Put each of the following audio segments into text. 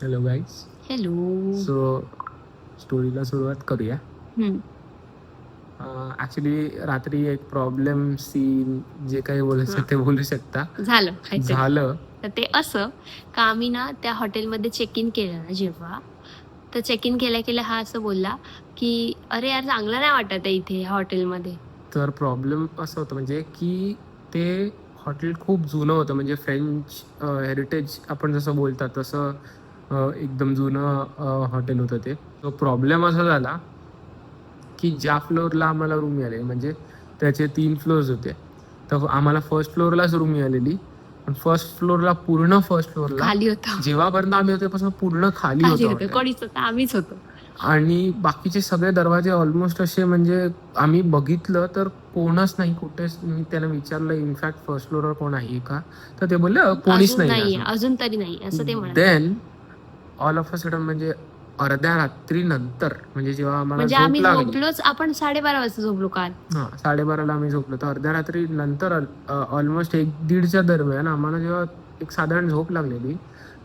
Hello guys hello so स्टोरीला सुरुवात करूया. ऍक्च्युली रात्री एक प्रॉब्लेम सीन जे काही बोलायचं ते बोलू शकता. झालं काहीतरी. झालं. तर ते असं का आम्ही ना त्या हॉटेलमध्ये चेक इन केलं ना जेव्हा तर चेक इन केल्या केल्या हा असं बोलला की अरे यार चांगलं नाही वाटत आहे इथे ह्या हॉटेलमध्ये तर प्रॉब्लेम असं होतं म्हणजे की ते हॉटेल खूप जुनं होतं म्हणजे फ्रेंच हेरिटेज आपण जसं बोलतात तसं एकदम जुनं हॉटेल होतं ते. तो प्रॉब्लेम असा झाला की ज्या फ्लोअरला आम्हाला रूम मिळाली म्हणजे त्याचे तीन फ्लोअर्स होते. तर आम्हाला फर्स्ट फ्लोअरलाच रूम मिळालेली. पण फर्स्ट फ्लोअरला पूर्ण फर्स्ट फ्लोअरला खाली होतं. जेव्हापर्यंत आम्ही होते पासून पूर्ण खाली होतं आम्हीच होतो. आणि बाकीचे सगळे दरवाजे ऑलमोस्ट असे म्हणजे आम्ही बघितलं तर कोणच नाही कुठेच मी त्यांना विचारलं इनफॅक्ट फर्स्ट फ्लोअरवर कोण आहे का? तर ते बोलले "अ, कोणीच नाही अजून. तरी नाही असं ते then all of a sudden म्हणजे अर्ध्या रात्री नंतर म्हणजे जेव्हा आम्हाला म्हणजे आम्ही लागली. झोपलोच आपण साडेबारा वाजता झोपलो काल. हा साडेबाराला आम्ही झोपलो. तर अर्ध्या रात्री नंतर ऑलमोस्ट एक दीडच्या दरम्यान आम्हाला जेव्हा एक साधारण झोप लागलेली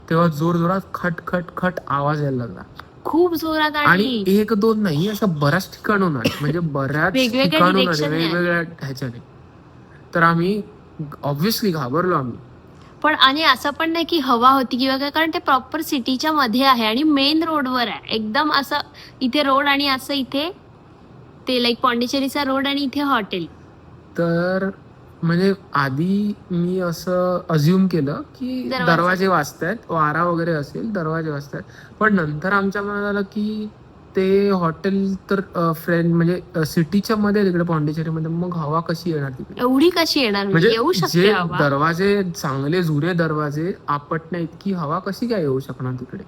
तेव्हा जोर जोरात खट खट खट आवाज यायला लागला. खूप जोरात आणि आणि एक दोन नाही अशा बऱ्याच ठिकाणून आले. म्हणजे बऱ्याच वेगवेगळ्या ठिकाणून आले direction ने. आले. वेगवेगळ्या ह्याच्याने. तर आम्ही ऑब्व्हियसली घाबरलो आम्ही. पण आणि असं पण नाही की हवा होती किंवा काय कारण ते प्रॉपर सिटीच्या मध्ये आहे आणि मेन रोडवर आहे. एकदम असं इथे रोड आणि असं इथे ते लाईक पॉंडिचेरीचा रोड आणि इथे हॉटेल तर म्हणजे आधी मी असं अज्युम केलं की दरवाजे. दरवाजे वाजतायत वारा वगैरे असेल दरवाजे वाजतायत. पण नंतर आमच्या मनात आलं की ते हॉटेल तर फ्रेंड म्हणजे सिटीच्या मध्ये तिकडे पॉंडिचेरीमध्ये मग हवा कशी येणार तिकडे? एवढी कशी येणार? म्हणजे येऊ म्हणजे शकते जे हवा. दरवाजे चांगले जुने दरवाजे आपटण्या इतकी हवा कशी काय येऊ शकणार तिकडे?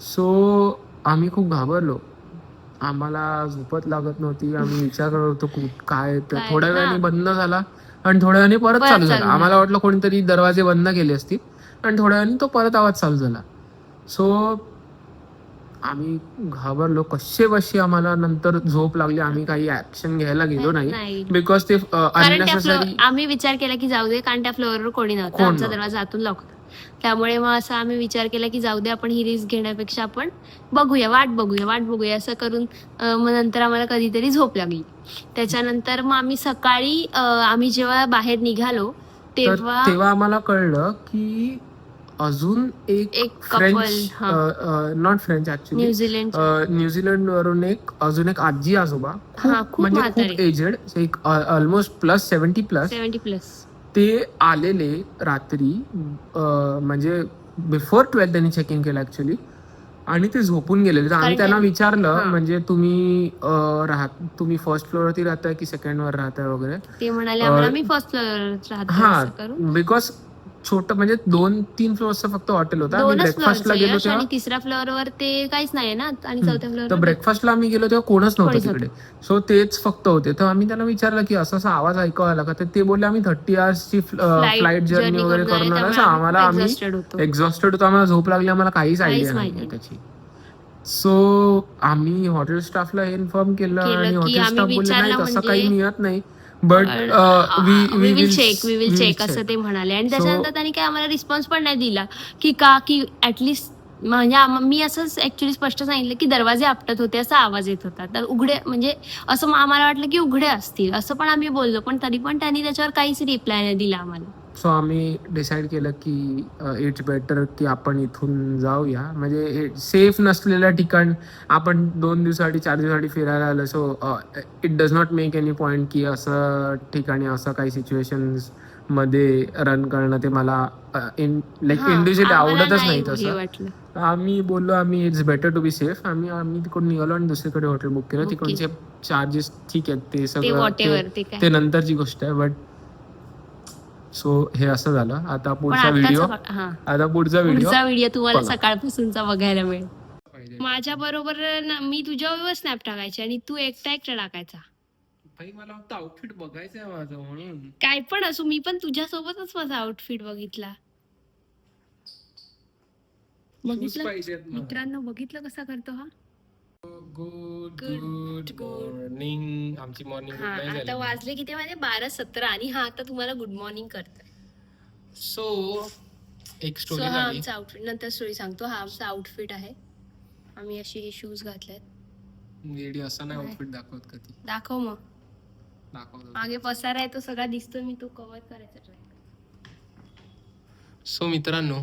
सो आम्ही खूप घाबरलो. आम्हाला झोपत लागत नव्हती. आम्ही विचार करत होतो काय तर काय थोड्या ना? वेळाने बंद झाला आणि थोड्या वेळाने परत परत चालू झाला. आम्हाला वाटलं कोणीतरी दरवाजे बंद केले असतील. आणि थोड्या वेळाने तो परत आवाज चालू झाला. सो आम्ही घाबरलो. कसे बशी आम्हाला नंतर झोप लागली. आम्ही काही ऍक्शन घ्यायला गेलो नाही बिकॉज ते कारण त्या फ्लोअर अननेसेसरी आम्ही विचार केला की जाऊ दे कारण त्या फ्लोअरवर कोणी नव्हतं. कोण आमचा नव्हतं. दरवाजा आतून लॉक त्यामुळे मग असं आम्ही विचार केला की जाऊ दे आपण ही रिस्क घेण्यापेक्षा आपण बघूया वाट बघूया वाट बघूया. असं करून अं, मग नंतर आम्हाला कधीतरी झोप लागली. त्याच्यानंतर मग आम्ही सकाळी अं, आम्ही जेव्हा बाहेर निघालो तर तेव्हा तेव्हा आम्हाला कळलं की अजून एक एक French. Not French actually New Zealand New Zealand वरून एक अजून एक आजी आजोबा म्हणजे. खूप एजेड एक almost plus seventy plus seventy plus ते आलेले रात्री म्हणजे बिफोर ट्वेल्थ त्यांनी चेक इन केलं ऍक्च्युली आणि ते झोपून गेलेले. तर आम्ही त्यांना विचारलं. म्हणजे तुम्ही राहत तुम्ही फर्स्ट फ्लोअरवरती राहताय की सेकंड वर राहताय वगैरे? ते म्हणाले फर्स्ट फ्लोअर हा बिकॉज छोट म्हणजे दोन तीन फ्लोअरचं फक्त हॉटेल होतं. आम्ही दोनच ब्रेकफास्टला गेलो फ्लोअर तेव्हा आणि तिसऱ्या फ्लोअरवर ते काहीच नाही ना? आणि चौथ्या तर फ्लोअर ब्रेकफास्टला आम्ही गेलो तेव्हा कोणच नव्हतं कोणीच तिकडे. सो तेच फक्त होते. तर आम्ही त्यांना विचारलं की असा असा आवाज ऐकावा आला का तर ते बोलले आम्ही थर्टी ची फ्लाईट जर्नी वगैरे करून आलो असं आम्हाला आम्ही होतो. एक्झॉस्टेड होतो. आम्हाला झोप लागली. आम्हाला काहीच काहीच आयडिया नाही. त्याची. सो आम्ही हॉटेल स्टाफला इन्फॉर्म केलं केलं आणि की हॉटेल आम्ही स्टाफ बोलले विचारलं नाही तसं म्हणजे- काही मिळत नाही. But we. Will check we will check असं ते म्हणाले. आणि त्याच्यानंतर त्यांनी काय आम्हाला रिस्पॉन्स पण नाही दिला की का की ऍटलिस्ट म्हणजे मी असंच ऍक्च्युली स्पष्ट सांगितलं की दरवाजे आपटत होते असा आवाज येत होता. तर उघडे म्हणजे असं मग आम्हाला वाटलं की उघडे असतील. असं पण आम्ही बोललो पण तरी पण त्यांनी त्याच्यावर काहीच रिप्लाय नाही दिला आम्हाला. सो आम्ही डिसाईड केलं की इट्स बेटर की आपण इथून जाऊया. म्हणजे सेफ नसलेलं ठिकाण आपण दोन दिवसासाठी चार दिवसासाठी फिरायला आलं. So it does not make any point की असं ठिकाणी असं काही सिच्युएशन्स मध्ये रन करणं ते मला इन लाईक इंडिव्हिज्युअली आवडतच नाही तसं. आम्ही बोललो आम्ही it's better to be safe आम्ही आम्ही तिकडून निघालो आणि दुसरीकडे हॉटेल बुक केलं. तिकडचे चार्जेस ठीक आहेत ते सगळं ते- नंतरची गोष्ट आहे बट सो हे असं झालं. आता पुढचा व्हिडिओ हा. आता पुढचा व्हिडिओ व्हिडिओ तुम्हाला. सकाळपासूनचा बघायला मिळेल. माझ्या बरोबर मी तुझ्यावर स्नॅप टाकायचे आणि तू एकटा एकटा टाकायचा. मला फक्त आउटफिट बघायचं आहे माझं म्हणून. काय पण असो मी पण तुझ्यासोबतच माझा आउटफिट बघितला. बघितलं? पाहिजेत मला. मित्रांनो बघितलं कसा करतो हा? Good Good, good good. Morning आमची मॉर्निंग हा आता वाजले किती माझे बारा सतरा आणि हा आता तुम्हाला गुड मॉर्निंग करतोय. सो एक सो स्टोरी हा झाली. आमचा आउटफिट नंतर स्टोरी सांगतो. हा आमचा आउटफिट आहे. आम्ही असे हे शूज घातलेत वेडी असा नाही. आउटफिट दाखवत कधी. दाखव मग. मागे पसारा आहे तो सगळा दिसतो मी तो कव्हर करायचा ट्राय सो मित्रांनो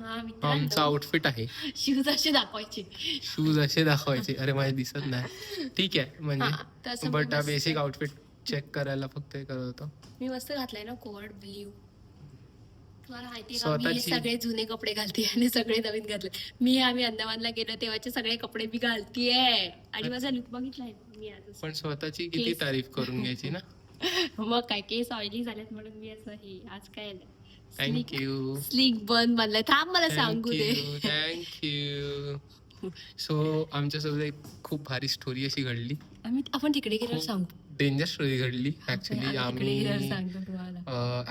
हा आमचा आउटफिट आहे. शूज असे दाखवायचे. शूज असे दाखवायचे. अरे माझे दिसत नाही. ठीक आहे हा, म्हणजे बट बेसिक आउटफिट चेक करायला फक्त हे करत होतो. मी मस्त घातलाय ना कोवर्ड ब्ल्यू तुम्हाला माहिती का? मी स्वतःची- सगळे जुने कपडे घालते आणि सगळे नवीन घातले मी आम्ही अंदमानला गेलो तेव्हाचे सगळे कपडे मी घालतीये. आणि माझा लुक बघितलाय मी आज. पण स्वतःची किती केस. तारीफ करून घ्यायची ना? मग काय केस ऑइली झालेत म्हणून मी असं हे आज काय थँक्यू स्लीक बन बनलाय. थांब मला सांगू दे. थँक्यू सो आमच्यासोबत एक खूप भारी स्टोरी अशी घडली. आम्ही आपण तिकडे गेल्यावर खूप सांगतो डेंजर स्टोरी घडली ऍक्च्युली आम्ही गेल्यावर सांगतो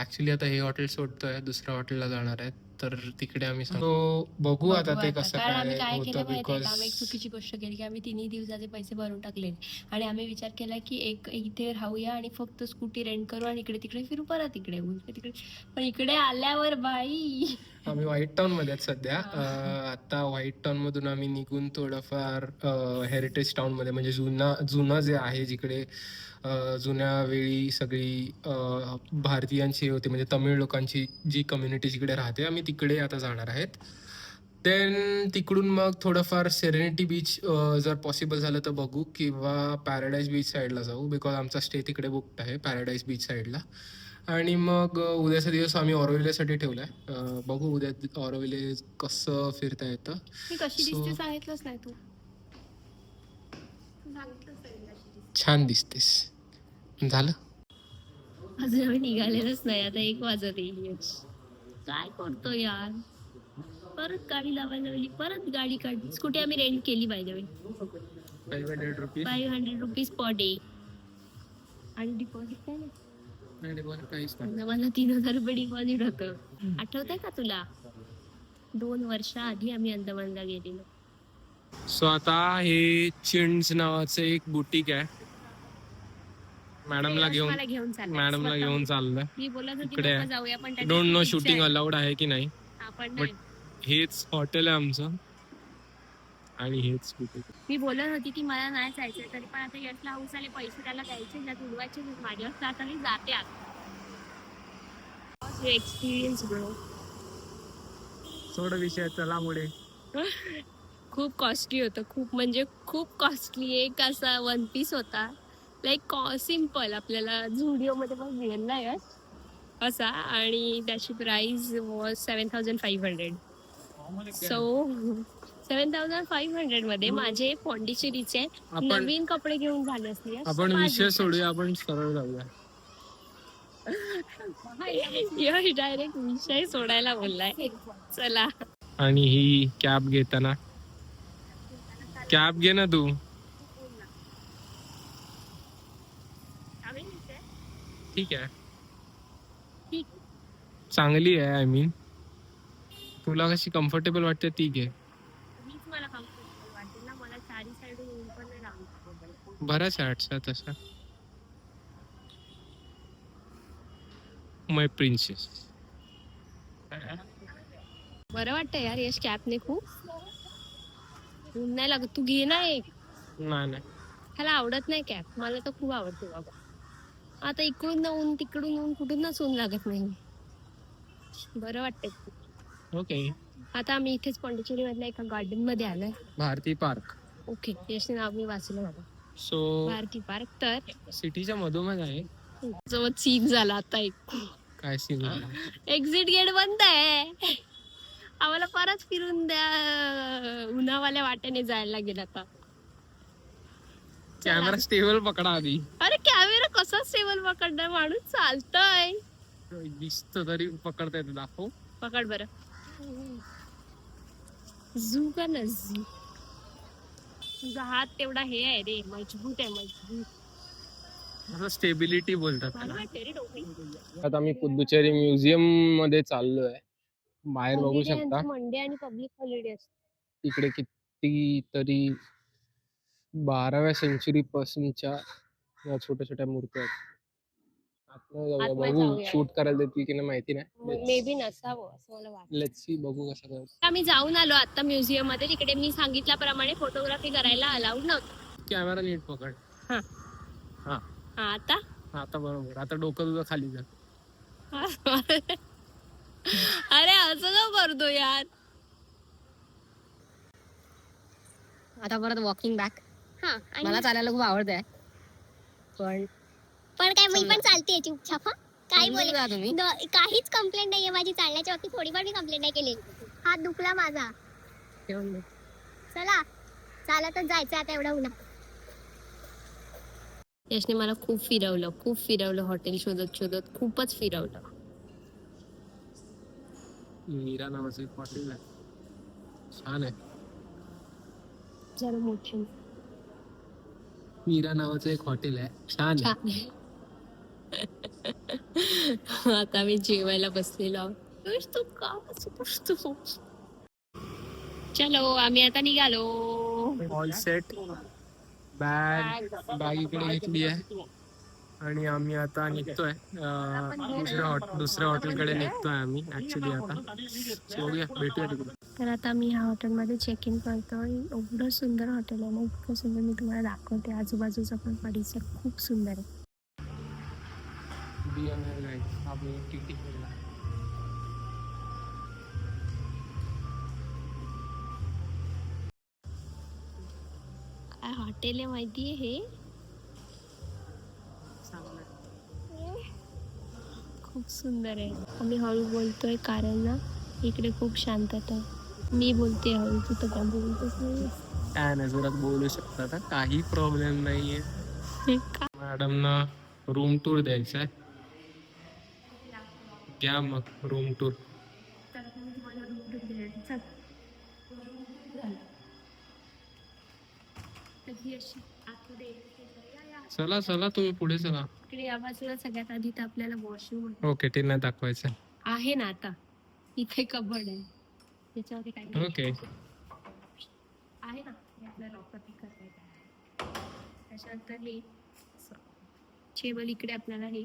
ऍक्च्युली आता हे हॉटेल सोडतोय दुसऱ्या हॉटेलला जाणार आहे तर तिकडे आम्ही सांगतो बघू आता ते कसं काय काय केलं होतं माहितीये का? आम्ही एक चुकीची गोष्ट केली की आम्ही तिन्ही दिवसाचे पैसे भरून टाकले. आणि आम्ही विचार केला की एक इथे राहूया आणि फक्त स्कूटी रेंट करू आणि इकडे तिकडे फिरू परत इकडे तिकडे पण इकडे आल्यावर बाई. आम्ही व्हाईट टाउनमध्ये आहेत सध्या. आता व्हाईट टाउन मधून आम्ही निघून थोडंफार हेरिटेज टाउनमध्ये म्हणजे जुना जुनं जे आहे जिकडे जुन्या वेळी सगळी भारतीयांची होती म्हणजे तमिळ लोकांची जी कम्युनिटी जिकडे राहते आम्ही तिकडे आता जाणार आहेत. देन तिकडून मग थोडंफार सेरेनिटी बीच जर पॉसिबल झालं तर बघू किंवा पॅराडाईज बीच साईडला जाऊ बिकॉज आमचा स्टे तिकडे बुकड आहे पॅराडाईज बीच साईडला आणि मग उद्याचा दिवस आम्ही ऑरोविलेसाठी ठेवलाय. अ, बघू उद्या ऑरोविले कसं फिरता येतं. कशी So- नाही तू सांगितलंच नाही मी कशी दिसते. छान दिसतेस. झालं? अजून आम्ही निघालेलंच नाही आता एक वाजत येईल काय करतो यार? परत गाडी लावायला लावली परत गाडी काढली. स्कूटी आम्ही रेंट केली पाहिजे five hundred rupees five hundred rupees per day आणि डिपॉझिट काय नाही? काहीच नाही. मला तीन हजार रुपये डिपॉझिट होतं. आठवतंय का तुला? दोन वर्ष आधी आम्ही अंदमानला गेलेलो. सो आता हे चिंड्स नावाचं एक बुटीक आहे. मॅडमला घेऊन मला घेऊन चाललाय. मॅडमला स्वतः. घेऊन चाललंय मी बोलत होती इकडे नको जाऊया पण त्याची डोंट नो इच्छा शूटिंग आहे. अलाउड आहे की नाही आपण नाही. हेच हॉटेल आहे आमचं आणि हेच मी बोलत होती की मला नाही जायचं तरी पण आता यशला हाऊस आले पैसे त्याला द्यायचे ज्यात उडवायचे माझ्यावर तर आता मी जाते आता एक्सपिरियन्स ब्रो सोड विषय चला पुढे खूप कॉस्टली होतं खूप म्हणजे खूप कॉस्टली एक असा वन पीस होता लाईक सिंपल आपल्याला झुडिओ मध्ये पण मिळेल ना यश असा. आणि त्याची price was seven thousand five hundred so seven thousand five हंड्रेडमध्ये माझे पॉंडिचेरीचे नवीन कपडे घेऊन झाले असते. आपण विषय. सोडूया आपण सरळ जाऊया. यश डायरेक्ट विषय सोडायला बोललाय. चला. आणि ही कॅब घेताना. कॅब घे ना तू. ठीक आहे. ठीक. चांगली आहे आय मीन तुला कशी कम्फर्टेबल वाटते ती घे. ॲड्स आहेत तशा. माय प्रिन्सेस बरं वाटतं यार यश कॅपने खूप. ऊन नाही लागत. तू घे ना एक. नाही नाही. ह्याला आवडत नाही कॅप. मला तर खूप आवडते बाबा. आता इकडून ना ऊन तिकडून ऊन कुठून ना ऊन लागत नाही. बरं वाटतंय. ओके आता आम्ही इथेच पॉंडिचेरी मधल्या एका गार्डनमध्ये आलोय. भारती पार्क. ओके यशने नाव मी वाचलं मला सो भारती पार्क तर सिटीच्या मधोमध आहे. जवळ सीन झाला आता एक. काय सीन एक्झिट गेट बंद आहे. आम्हाला परत फिरून द्या. उन्हावाल्या वाटेने जायला लागेल आता. कॅमेरा स्टेबल पकडा आधी. कसा सेवल पकडणार माणूस? चालतय. दिसत तरी पकडता येतं दाखव. पकड बर. झू का ना झू तुझा हात तेवढा हे आहे रे मजबूत आहे मजबूत. असं स्टेबिलिटी बोलतात मला त्याला वाटते रे डोकं. आता आम्ही पुदुचेरी म्युझियममध्ये चाललोय. बाहेर बघू Holiday शकता. यांचं मंडे आणि पब्लिक हॉलिडे असते. इकडे किती तरी बाराव्या सेंचुरी पासूनच्या या छोट्या छोट्या मूर्त्या आहेत. बघू. शूट करायला देतील की नाही माहिती नाही. मे बी नसावं असं मला वाटतं. लेट्स सी बघू कसं करत आम्ही जाऊन आलो आता म्युझियममध्ये तिकडे मी सांगितल्याप्रमाणे फोटोग्राफी करायला अलाउड नव्हतं. कॅमेरा नीट पकड. हा. हा. हा आता? आता बरोबर. आता डोकं तुझं खाली जा. अरे असं का करतो यार? आता परत वॉकिंग बॅक हा मला चालायला खूप आवडतंय. पण पण काय मी पण चालते चुपचाप हं. काय समजून बोले जा तुम्ही. न- काहीच कंप्लेंट नाहीये माझी चालण्याच्या बाबतीत थोडीफार मी कंप्लेंट नाही केली हात दुखला माझा. ठेवून दे. चला. चालतच जायचं आता एवढा उन्हा. यशने मला खूप फिरवलं खूप फिरवलं हॉटेल शोधत शोधत खूपच फिरवलं. मीरा नावाचं एक हॉटेल आहे. छान आहे. जरा मोठी. मीरा नावाचं एक हॉटेल आहे. छान आहे. छान आहे. आता मी जेवायला बसलेलो आहोत खुश तू का तू चलो आम्ही आता निघालो. ऑल सेट बॅग बॅग इकडे घेतली आहे. आणि आम्ही आता निघतोय दुसऱ्या हॉट दुसऱ्या हॉटेलकडे निघतोय आम्ही ऍक्च्युली आता. भेटूया तिकडे तर आता मी ह्या हॉटेलमध्ये चेक इन करतोय. एवढं सुंदर हॉटेल आहे ना इतकं सुंदर. मी तुम्हाला दाखवते. आजूबाजूचा पण परिसर खूप सुंदर आहे. हॉटेल आहे माहिती आहे हे? खूप सुंदर आहे. आम्ही हळू बोलतोय कारण ना इकडे खूप शांतता आहे. मी बोलते हळू तू तर काय बोलतच नाही काय नाही जोरात बोलू शकता काही प्रॉब्लेम नाहीये. मॅडमना रूम टूर द्यायचा आहे. घ्या मग रूम टूर चला चला तुम्ही पुढे चला. इकडे या बाजूला सगळ्यात आधी तर आपल्याला वॉशरूम ओके ते नाही दाखवायचं. आहे ना आता. इथे कबड आहे. काय ओके आहे ना. हे आपल्याला लॉकर पिक त्याच्यानंतर हे टेबल इकडे आपल्याला हे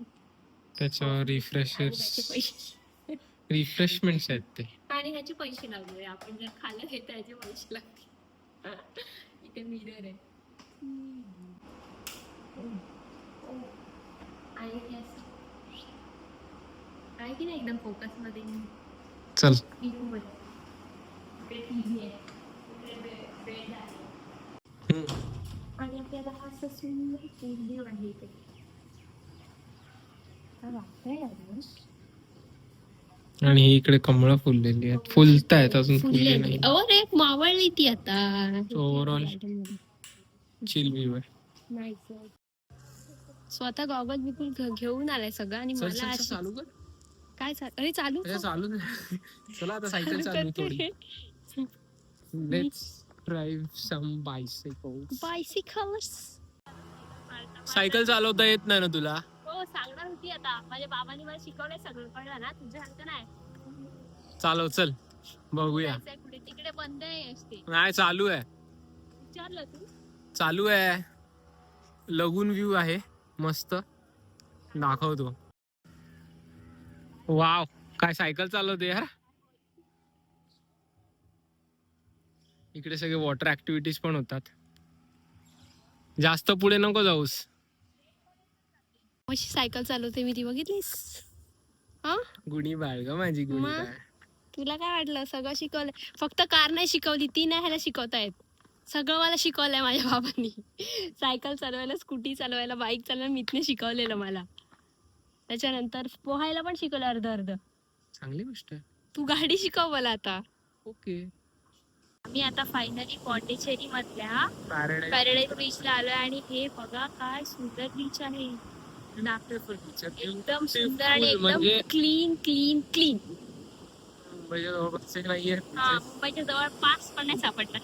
त्याच्यावर आणि ह्याचे रिफ्रेशर्स पैसे. रिफ्रेशमेंट्स आहेत ते. आणि ह्याचे पैसे लागले आपण जर खाल्लं हे तर ह्याचे पैसे लागतील. इथे मिरर आहे. आहे की नाही एकदम फोकसमध्ये चल. आणि आपल्याला हा असं सुंदर पूल आहे इथे काय वाटतंय यार? आणि ही इकडे कमळं फुललेली आहेत फुलतायत अजून फुलले नाही अहो रे मावळली ती आता Overall. चिल व्ह्यू आहे. स्वतः गॉगल बिलकुल घ- घेऊन आलाय सगळं आणि चल मला चल चल, अशी- चालू कर. काय चाल अरे चालू चालू. चला आता सायकल चालू थोडी. Let's drive some bicycles bicycles cycle चालवता येत नाही ना तुला? हो सांगणार होती आता. माझ्या बाबांनी मला शिकवलंय सगळं. कळलं ना? तुझ्या सांगतं नाही. चालव चल. बघूया. जायचंय पुढे. तिकडे बंद आहे असते नाही चालू आहे. विचारलं तू? चालू आहे. लगून व्ह्यू आहे. मस्त. दाखवतो. वाव काय सायकल चालवते यार. इकडे सगळे वॉटर ऍक्टिव्हिटीज पण होतात. जास्त पुढे नको जाऊस. कशी सायकल चालवते मी ती बघितलीस? हा? गुणी बाळ ग माझी गुणी? बाळ. तुला काय वाटलं? सगळं शिकवलं. फक्त कार नाही शिकवली ती नाही ह्याला शिकवतायत सगळं मला शिकवलंय माझ्या बाबांनी. सायकल चालवायला स्कूटी चालवायला बाईक चालवायला मितने शिकवलेलं मला. त्याच्यानंतर पोहायला पण शिकवलं अर्ध अर्ध. चांगली गोष्ट तू गाडी शिकव मला आता. ओके. मी आता फायनली पॉंडिचेरी मधल्या पॅराडाईज पॅराडाईज बीचला आलोय आणि हे बघा काय सुंदर बीच आहे. एकदम सुंदर आणि एकदम म्हणजे क्लीन क्लीन क्लीन मुंबईच्या जवळपास हा मुंबईच्या जवळ पाच पण नाही सापडला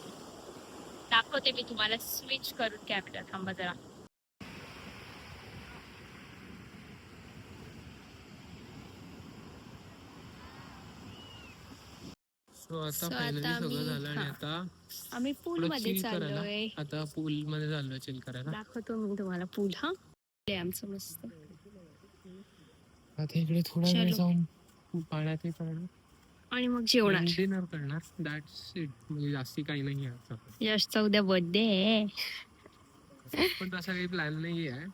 दाखवते मी तुम्हाला. स्विच करून कॅमेरा थांबा जरा. सो आता So फायनली आता सगळं मी- झालं आणि हा. आता आम्ही पूल मध्ये चाललोय. आता पूल मध्ये चाललोय चिल करायला दाखवतो मी तुम्हाला पूल हा. ते आमचं मस्त. आता इकडे थोडा वेळ. जाऊन पाण्यात आणि मग जेवणार. डिनर करणार. दॅट्स इट म्हणजे जास्ती काही नाही आहे आता. यशचा उद्या बर्थडे आहे. पण तसा काही प्लॅन नाही आहे.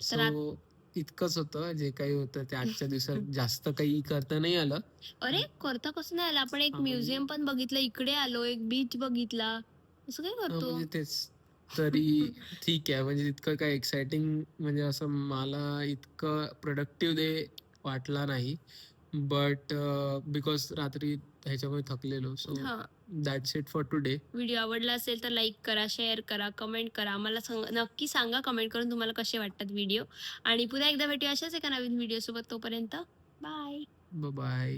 सो इतकंच होतं. जे काही होतं ते आजच्या दिवसात जास्त काही करता नाही आलं. अरे करता कसं नाही आलं? आपण एक हा, म्हणजे- म्युझियम पण बघितलं इकडे आलो एक बीच बघितला. असं काय हा, करतो. म्हणजे तेच. तरी ठीक आहे. म्हणजे इतकं काय एक्साइटिंग म्हणजे असं मला इतकं प्रोडक्टिव्ह डे वाटला नाही. बट बिकॉज रात्री ह्याच्यामुळे थकलेलो सो हा. That's it for today video आवडला असेल तर लाईक करा शेअर करा कमेंट करा. आम्हाला सांग नक्की सांगा कमेंट करून तुम्हाला कसे वाटतात व्हिडिओ आणि पुन्हा एकदा भेटूया अशाच एका नवीन व्हिडिओ सोबत. तोपर्यंत बाय बाय